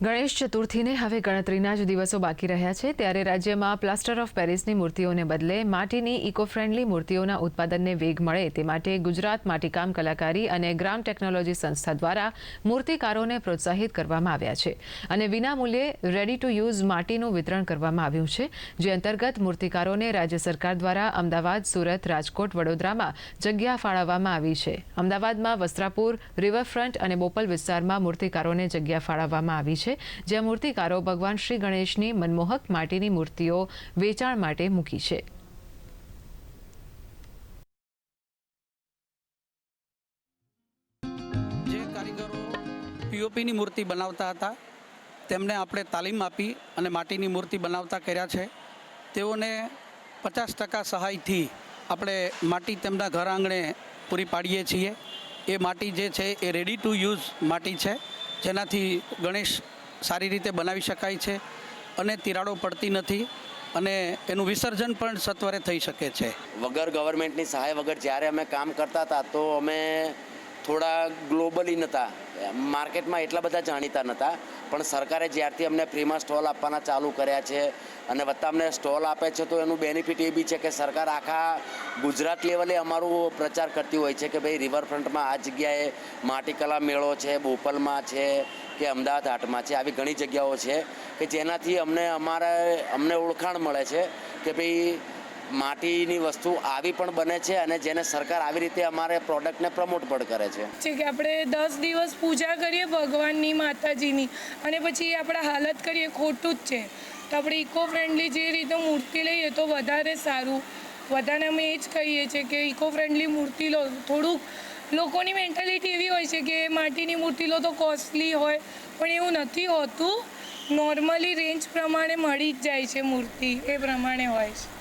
ગણેશ ચતુર્થીને હવે ગણતરીના જ દિવસો બાકી રહ્યા છે. ત્યારે રાજ્યમાં પ્લાસ્ટર ઓફ પેરિસની મૂર્તિઓને બદલે માટીની ઇકો ફ્રેન્ડલી મૂર્તિઓના ઉત્પાદનને વેગ મળે તે માટે ગુજરાત માટીકામ કલાકારી અને ગ્રામ ટેકનોલોજી સંસ્થા દ્વારા મૂર્તિકારોને પ્રોત્સાહિત કરવામાં આવ્યા છે અને વિનામૂલ્યે રેડી ટુ યુઝ માટીનું વિતરણ કરવામાં આવ્યું છે, જે અંતર્ગત મૂર્તિકારોને રાજ્ય સરકાર દ્વારા અમદાવાદ, સુરત, રાજકોટ, વડોદરામાં જગ્યા ફાળવવામાં આવી છે. અમદાવાદમાં વસ્ત્રાપુર રિવરફ્રન્ટ અને બોપલ વિસ્તારમાં મૂર્તિકારોને જગ્યા ફાળવવામાં આવી છે. જ્યાં મૂર્તિકારો ભગવાન શ્રી ગણેશની મનમોહક માટીની મૂર્તિઓ વેચાણ માટે મૂકી છે. પીઓપીની મૂર્તિ બનાવતા હતા, તેમને આપણે તાલીમ આપી અને માટીની મૂર્તિ બનાવતા કર્યા છે. તેઓને પચાસ ટકા સહાયથી આપણે માટી તેમના ઘર આંગણે પૂરી પાડીએ છીએ. એ માટી જે છે, એ રેડી ટુ યુઝ માટી છે. જેનાથી ગણેશ સારી રીતે બનાવી શકાય છે અને તિરાડો પડતી નથી અને એનું વિસર્જન પણ સત્વરે થઈ શકે છે. વગર ગવર્મેન્ટની સહાય વગર જ્યારે અમે કામ કરતા હતા તો અમે થોડા ગ્લોબલી નહોતા માર્કેટમાં એટલા બધા જાણીતા નહોતા પણ સરકારે જ્યારથી અમને ફ્રીમાં સ્ટોલ આપવાના ચાલુ કર્યા છે અને વત્તા અમને સ્ટોલ આપે છે તો એનું બેનિફિટ એ બી છે કે સરકાર આખા ગુજરાત લેવલે અમારું પ્રચાર કરતી હોય છે કે ભાઈ રિવરફ્રન્ટમાં આ જગ્યાએ માટીકલા મેળો છે, બોપલમાં છે કે અમદાવાદ હાટમાં છે. આવી ઘણી જગ્યાઓ છે કે જેનાથી અમને અમારા, અમને ઓળખાણ મળે છે કે ભાઈ માટીની વસ્તુ આવી પણ બને છે અને જેને સરકાર આવી રીતે અમારે પ્રોડક્ટને પ્રમોટ પણ કરે છે. છે કે આપણે દસ દિવસ પૂજા કરીએ ભગવાનની માતાજીની અને પછી આપણે હાલત કરીએ ખોટું જ છે. તો આપણે ઇકો ફ્રેન્ડલી જે રીતે મૂર્તિ લઈએ તો વધારે સારું. બધાને અમે એ જ કહીએ છીએ કે ઇકો ફ્રેન્ડલી મૂર્તિ લો. થોડુંક લોકોની મેન્ટાલિટી એવી હોય છે કે માટીની મૂર્તિ લો તો કોસ્ટલી હોય, પણ એવું નથી હોતું. નોર્મલી રેન્જ પ્રમાણે મળી જ જાય છે મૂર્તિ, એ પ્રમાણે હોય છે.